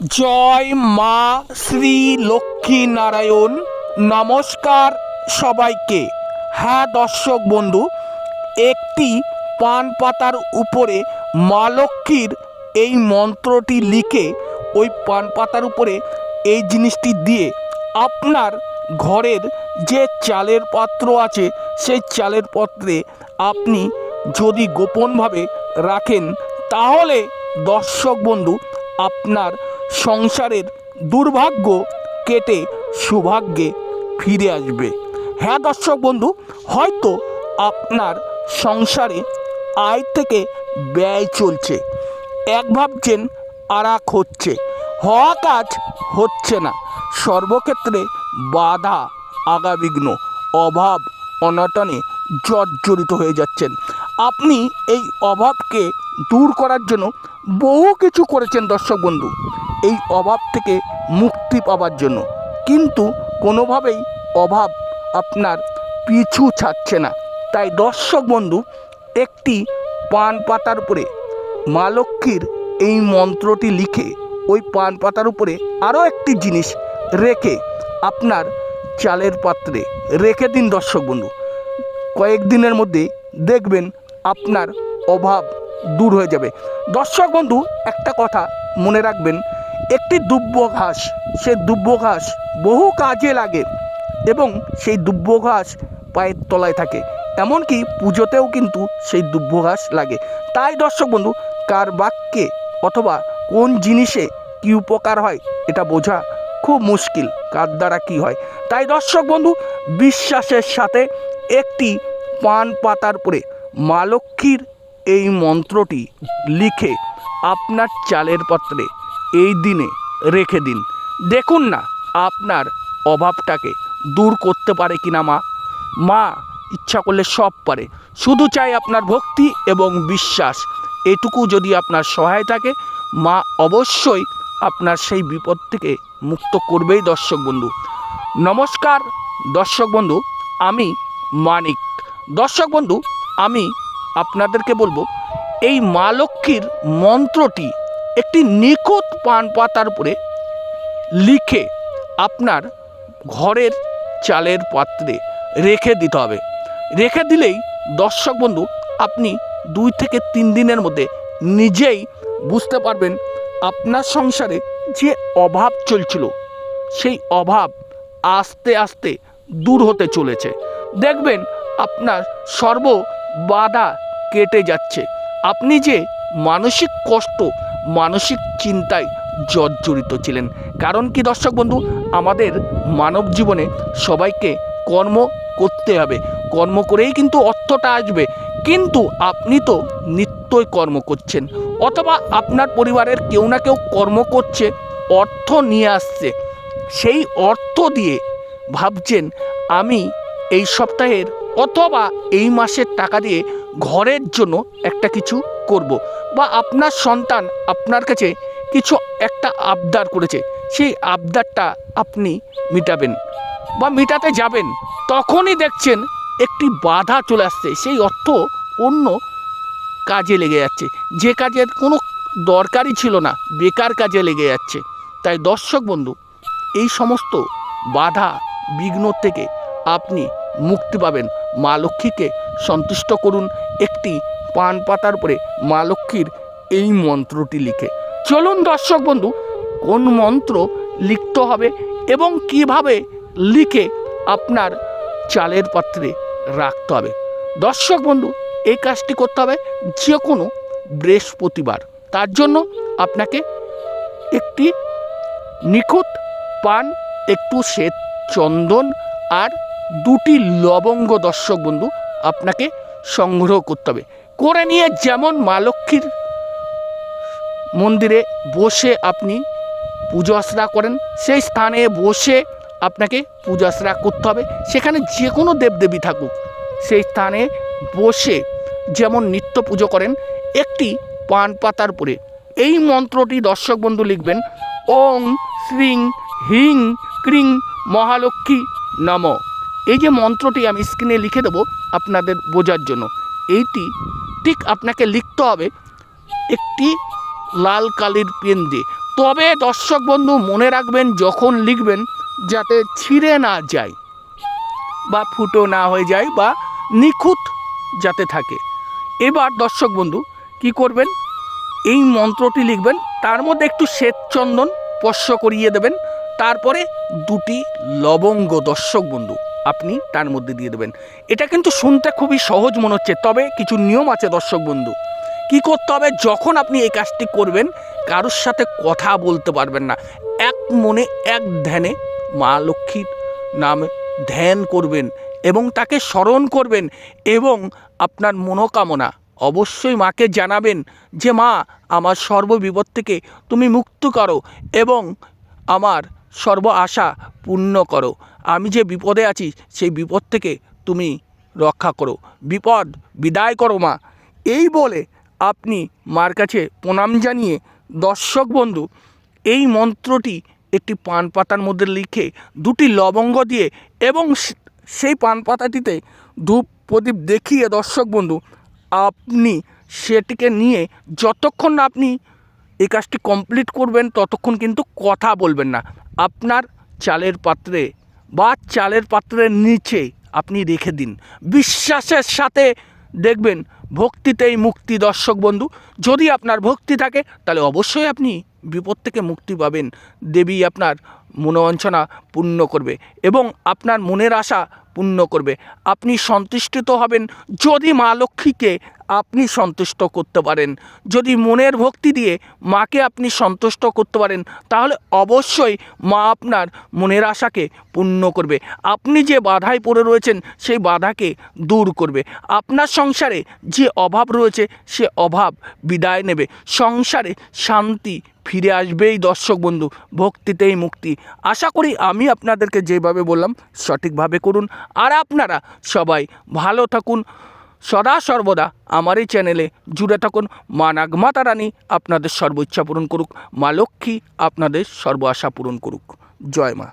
জয় মা শ্রী লক্ষ্মী নারায়ণ নমস্কার সবাইকে। হ্যাঁ দর্শক বন্ধু, একটি পান পাতার উপরে মা লক্ষ্মীর এই মন্ত্রটি লিখে ওই পান পাতার উপরে এই জিনিসটি দিয়ে আপনার ঘরের যে চালের পাত্র আছে, সেই চালের পাত্রে আপনি যদি গোপনভাবে রাখেন, তাহলে দর্শক বন্ধু, আপনার সংসারের দুর্ভাগ্য কেটে সৌভাগ্যে ফিরে আসবে। হ্যাঁ দর্শক বন্ধু, হয়তো আপনার সংসারে আয় থেকে ব্যয় চলছে। এক ভাবছেন আর এক হচ্ছে। হওয়া কাজ হচ্ছে না। সর্বক্ষেত্রে বাধা, আগাবিঘ্ন, অভাব, অনটনে জর্জরিত হয়ে যাচ্ছেন। আপনি এই অভাবকে দূর করার জন্য বহু কিছু করেছেন দর্শক বন্ধু। এই অভাব থেকে মুক্তি পাওয়ার জন্য। কিন্তু কোনোভাবেই অভাব আপনার পিছু ছাড়ছে না। তাই দর্শক বন্ধু, একটি পান পাতার উপরে মা লক্ষ্মীর এই মন্ত্রটি লিখে ওই পান পাতার উপরে আরও একটি জিনিস রেখে আপনার চালের পাত্রে রেখে দিন দর্শক বন্ধু। কয়েকদিনের মধ্যে দেখবেন আপনার অভাব দূর হয়ে যাবে। দর্শক বন্ধু, একটা কথা মনে রাখবেন একটি দুব্য ঘাস সে দুব্য ঘাস বহু কাজে লাগে এবং সেই দুব্য ঘাস পায়ের তলায় থাকে। এমনকি পুজোতেও কিন্তু সেই দুব্য ঘাস লাগে। তাই দর্শক বন্ধু, কার বাক্যে অথবা কোন জিনিসে কী উপকার হয়, এটা বোঝা খুব মুশকিল, কার দ্বারা কী হয়। তাই দর্শক বন্ধু, বিশ্বাসের সাথে একটি পান পাতার পরে মা লক্ষ্মীর এই মন্ত্রটি লিখে আপনার চালের পাত্রে এই দিনে রেখে দিন। দেখুন না আপনার অভাবটাকে দূর করতে পারে কিনা মা। মা ইচ্ছা করলে সব পারে। শুধু চাই আপনার ভক্তি এবং বিশ্বাস। এটুকু যদি আপনার সহায় থাকে, মা অবশ্যই আপনার সেই বিপদ থেকে মুক্ত করবেই দর্শক বন্ধু। নমস্কার দর্শক বন্ধু, আমি মানিক। দর্শক বন্ধু, আমি আপনাদেরকে বলব, এই মা লক্ষ্মীর মন্ত্রটি একটি নিখুঁত পান পাতার উপরে লিখে আপনার ঘরের চালের পাত্রে রেখে দিতে হবে। রেখে দিলেই দর্শক বন্ধু, আপনি দুই থেকে তিন দিনের মধ্যে নিজেই বুঝতে পারবেন আপনার সংসারে যে অভাব চলছিল, সেই অভাব আস্তে আস্তে দূর হতে চলেছে। দেখবেন আপনার সর্ব বাধা কেটে যাচ্ছে। আপনি যে মানসিক কষ্ট মানসিক চিন্তায় জর্জরিত ছিলেন। কারণ কি দর্শক বন্ধু, আমাদের মানব জীবনে সবাইকে কর্ম করতে হবে। কর্ম করেই কিন্তু অর্থটা আসবে। কিন্তু আপনি তো নিত্যই কর্ম করছেন। অথবা আপনার পরিবারের কেউ না কেউ কর্ম করছে, অর্থ নিয়ে আসছে। সেই অর্থ দিয়ে ভাবছেন, আমি এই সপ্তাহের অথবা এই মাসের টাকা দিয়ে ঘরের জন্য একটা কিছু করব। বা আপনার সন্তান আপনার কাছে কিছু একটা আবদার করেছে, সেই আবদারটা আপনি মিটাবেন বা মেটাতে যাবেন তখনই দেখছেন একটি বাধা চলে আসছে, সেই অর্থ অন্য কাজে লেগে যাচ্ছে যে কাজের কোনো দরকারই ছিল না, বেকার কাজে লেগে যাচ্ছে তাই দর্শক বন্ধু, এই সমস্ত বাধা বিঘ্ন থেকে আপনি মুক্তি পাবেন। মা লক্ষ্মীকে সন্তুষ্ট করুন একটি পান পাতার উপরে মা লক্ষ্মীর এই মন্ত্রটি লিখে। চলুন দর্শক বন্ধু, কোন মন্ত্র লিখতে হবে এবং কীভাবে লিখে আপনার চালের পাত্রে রাখতে হবে? দর্শক বন্ধু, এই কাজটি করতে হবে যে কোনো বৃহস্পতিবার। তার জন্য আপনাকে একটি নিখুঁত পান, একটু শ্বেত চন্দন আর দুটি লবঙ্গ দর্শক বন্ধু আপনাকে সংগ্রহ করতে হবে। করে নিয়ে যেমন মা লক্ষ্মীর মন্দিরে বসে আপনি পুজো আশ্রা করেন, সেই স্থানে বসে আপনাকে পুজো আশ্রা করতে হবে। সেখানে যে কোনো দেবদেবী থাকুক, সেই স্থানে বসে যেমন নিত্য পুজো করেন, একটি পান পাতার পরে। এই মন্ত্রটি দর্শক বন্ধু লিখবেন ওং শ্রীং হিং ক্রিং মহালক্ষ্মী নম। এই যে মন্ত্রটি আমি স্ক্রিনে লিখে দেবো আপনাদের বোঝার জন্য। এইটি ঠিক আপনাকে লিখতে হবে একটি লাল কালির পেন দিয়ে। তবে দর্শক বন্ধু, মনে রাখবেন, যখন লিখবেন, যাতে ছিঁড়ে না যায় বা ফুটো না হয়ে যায় বা নিখুঁত যাতে থাকে। এবার দর্শক বন্ধু, কি করবেন? এই মন্ত্রটি লিখবেন, তার মধ্যে একটু শ্বেতচন্দন স্পর্শ করিয়ে দেবেন। তারপরে দুটি লবঙ্গ, দর্শক বন্ধু। আপনি তার মধ্যে দিয়ে দেবেন। এটা কিন্তু শুনতে খুবই সহজ মনে হচ্ছে, তবে কিছু নিয়ম আছে দর্শক বন্ধু। কি করতে হবে? যখন আপনি এই কাজটি করবেন, কারোর সাথে কথা বলতে পারবেন না। এক মনে এক ধ্যানে মা লক্ষ্মীর নামে ধ্যান করবেন এবং তাকে স্মরণ করবেন এবং আপনার মনোকামনা অবশ্যই মাকে জানাবেন যে, মা, আমার সর্ববিপদ থেকে তুমি মুক্ত করো এবং আমার সর্ব আশা পূর্ণ করো। আমি যে বিপদে আছি, সেই বিপদ থেকে তুমি রক্ষা করো। বিপদ বিদায় করো মা। এই বলে আপনি মার কাছে প্রণাম জানিয়ে, দর্শক বন্ধু, এই মন্ত্রটি একটি পান পাতার মধ্যে লিখে, দুটি লবঙ্গ দিয়ে এবং সেই পান পাতাটিতে ধূপ প্রদীপ দেখিয়ে, দর্শক বন্ধু, আপনি সেটিকে নিয়ে যতক্ষণ আপনি এই কাজটি কমপ্লিট করবেন, ততক্ষণ কিন্তু কথা বলবেন না। আপনার চালের পাত্রে বা চালের পাত্রের নিচে আপনি রেখে দিন। বিশ্বাসের সাথে দেখবেন ভক্তিতেই মুক্তি, দর্শক বন্ধু। যদি আপনার ভক্তি থাকে, তাহলে অবশ্যই আপনি বিপদ থেকে মুক্তি পাবেন। দেবী আপনার মনোবাঞ্ছনা পূর্ণ করবে এবং আপনার মনের আশা পূর্ণ করবে। আপনি সন্তুষ্টিত হবেন যদি মা লক্ষ্মীকে আপনি সন্তুষ্ট করতে পারেন। যদি মনের ভক্তি দিয়ে মাকে আপনি সন্তুষ্ট করতে পারেন, তাহলে অবশ্যই মা আপনার মনের আশাকে পূর্ণ করবে। আপনি যে বাধায় পড়ে রয়েছেন, সেই বাধাকে দূর করবে। আপনার সংসারে যে অভাব রয়েছে, সে অভাব বিদায় নেবে। সংসারে শান্তি ফিরে আসবেই দর্শক বন্ধু, ভক্তিতেই মুক্তি। আশা করি আমি আপনাদেরকে যেভাবে বললাম, সঠিকভাবে করুন। আর আপনারা সবাই ভালো থাকুন। সদা সর্বদা আমার এই চ্যানেলে জুড়ে থাকুন। মা নাগমাতা রানী আপনাদের সর্ব ইচ্ছা পূরণ করুক। মা লক্ষ্মী আপনাদের সর্ব আশা পূরণ করুক। জয় মা।